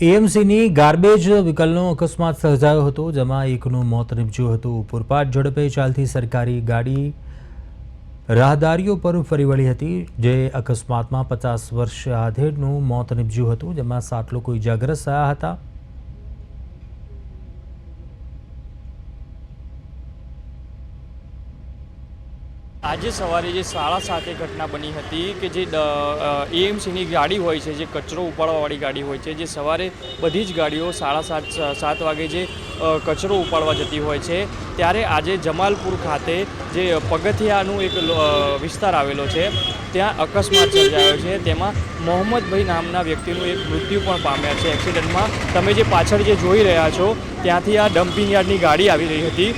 એએમસીની garbage વિકલનો અકસ્માત સર્જાયો હતો, જેમાં એકનું મોત નીપજ્યું હતું. પૂરપાટ ઝડપે ચાલતી સરકારી ગાડી રાહદારીઓ પર ફરી વળી હતી, જે અકસ્માતમાં પચાસ વર્ષ આધેડનું મોત નીપજ્યું હતું, જેમાં સાત લોકો ઇજાગ્રસ્ત થયા હતા. આજે સવારે જે સાડા સાતે ઘટના બની હતી કે જે એએમસીની ગાડી હોય છે, જે કચરો ઉપાડવાવાળી ગાડી હોય છે, જે સવારે બધી જ ગાડીઓ સાડા સાત સાત વાગે જે કચરો ઉપાડવા જતી હોય છે, ત્યારે આજે જમાલપુર ખાતે જે પગથિયાનું એક વિસ્તાર આવેલો છે, ત્યાં અકસ્માત સર્જાયો છે, તેમાં મોહમ્મદભાઈ નામના વ્યક્તિનું એક મૃત્યુ પણ પામ્યા છે. એક્સિડન્ટમાં તમે જે પાછળ જે જોઈ રહ્યા છો, ત્યાંથી આ ડમ્પિંગ યાર્ડની ગાડી આવી રહી હતી.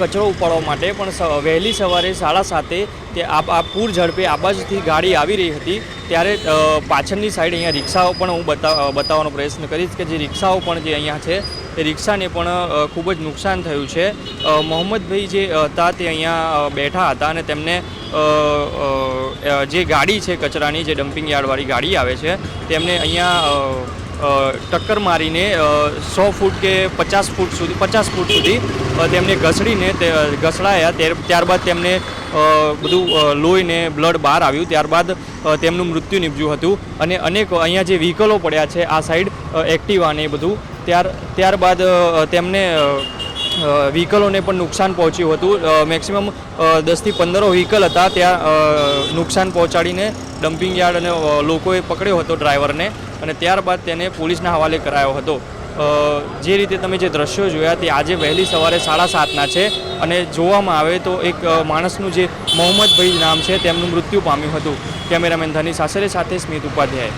કચરો ઉપાડવા માટે પણ વહેલી સવારે સાડા સાતે તે આ પૂર ઝડપે આબાજથી ગાડી આવી રહી હતી. ત્યારે પાછળની સાઈડ અહીંયા રિક્ષાઓ પણ હું બતા બતાવવાનો પ્રયત્ન કરીશ કે જે રિક્ષાઓ પણ જે અહીંયા છે એ રિક્ષાને પણ ખૂબ જ નુકસાન થયું છે. મોહમ્મદભાઈ જે હતા તે અહીંયા બેઠા હતા અને તેમને જે ગાડી છે કચરાની, જે ડમ્પિંગ યાર્ડવાળી ગાડી આવે છે, તેમને અહીંયા ટક્કર મારીને સો ફૂટ કે પચાસ ફૂટ સુધી, પચાસ ફૂટ સુધી તેમને ઘસડીને તે, ઘસડાયા. ત્યાર- ત્યારબાદ તેમને બધું લોહીને બ્લડ બહાર આવ્યું. ત્યારબાદ તેમનું મૃત્યુ નીપજ્યું હતું. અને અનેક અહીંયા જે વ્હીકલો પડ્યા છે, આ સાઈડ એક્ટિવા ને એ બધું. ત્યાર, ત્યારબાદ તેમને વ્હીકલોને પણ નુકસાન પહોંચ્યું હતું. મેક્સિમમ દસથી પંદર વ્હીકલ હતા ત્યાં નુકસાન પહોંચાડીને ડમ્પિંગ યાર્ડ અને લોકોએ પકડ્યો હતો ડ્રાઈવરને અને ત્યારબાદ તેને પોલીસના હવાલે કરાયો હતો. જે રીતે તમે જે દ્રશ્યો જોયા તે આજે વહેલી સવારે સાડા સાતના છે અને જોવામાં આવે તો એક માણસનું જે મોહમ્મદભાઈ નામ છે તેમનું મૃત્યુ પામ્યું હતું. કેમેરામેન ધની સાસરે સાથે સ્મિત ઉપાધ્યાય.